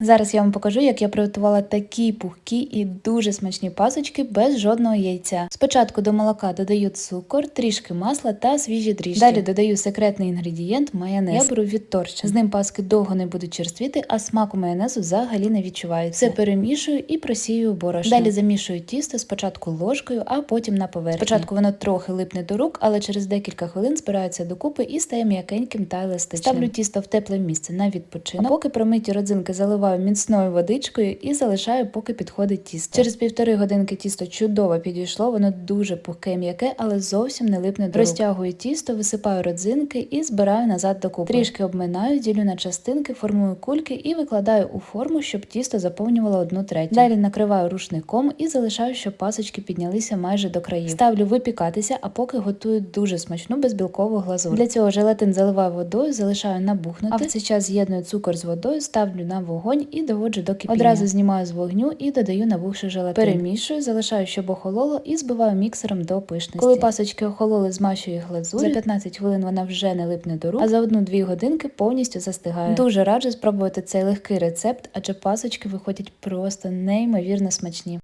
Зараз я вам покажу, як я приготувала такі пухкі і дуже смачні пасочки без жодного яйця. Спочатку до молока додаю цукор, трішки масла та свіжі дріжджі. Далі додаю секретний інгредієнт майонез. Я беру від торча. З ним паски довго не будуть черствіти, а смаку майонезу взагалі не відчувається. Все перемішую і просію борошно. Далі замішую тісто спочатку ложкою, а потім на поверхні. Спочатку воно трохи липне до рук, але через декілька хвилин збирається докупи і стає м'якеньким та еластичним. Ставлю тісто в тепле місце на відпочинок. А поки промиті родзинки заливаю міцною водичкою і залишаю, поки підходить тісто. Через півтори годинки тісто чудово підійшло, воно дуже пухке і м'яке, але зовсім не липне до. Розтягую тісто, висипаю родзинки і збираю назад докупи. Трішки обминаю, ділю на частинки, формую кульки і викладаю у форму, щоб тісто заповнювало одну третю. Далі накриваю рушником і залишаю, щоб пасочки піднялися майже до країв. Ставлю випікатися, а поки готую дуже смачну безбілкову глазур. Для цього желатин заливаю водою, залишаю набухнути. А в цей час з'єдную цукор з водою, ставлю на вогонь і доводжу до кипіння. Одразу знімаю з вогню і додаю набухший желатин. Перемішую, залишаю, щоб охололо, і збиваю міксером до пишності. Коли пасочки охололи, змащую їх глазур'ю. За 15 хвилин вона вже не липне до рук, а за одну-дві годинки повністю застигає. Дуже раджу спробувати цей легкий рецепт, адже пасочки виходять просто неймовірно смачні.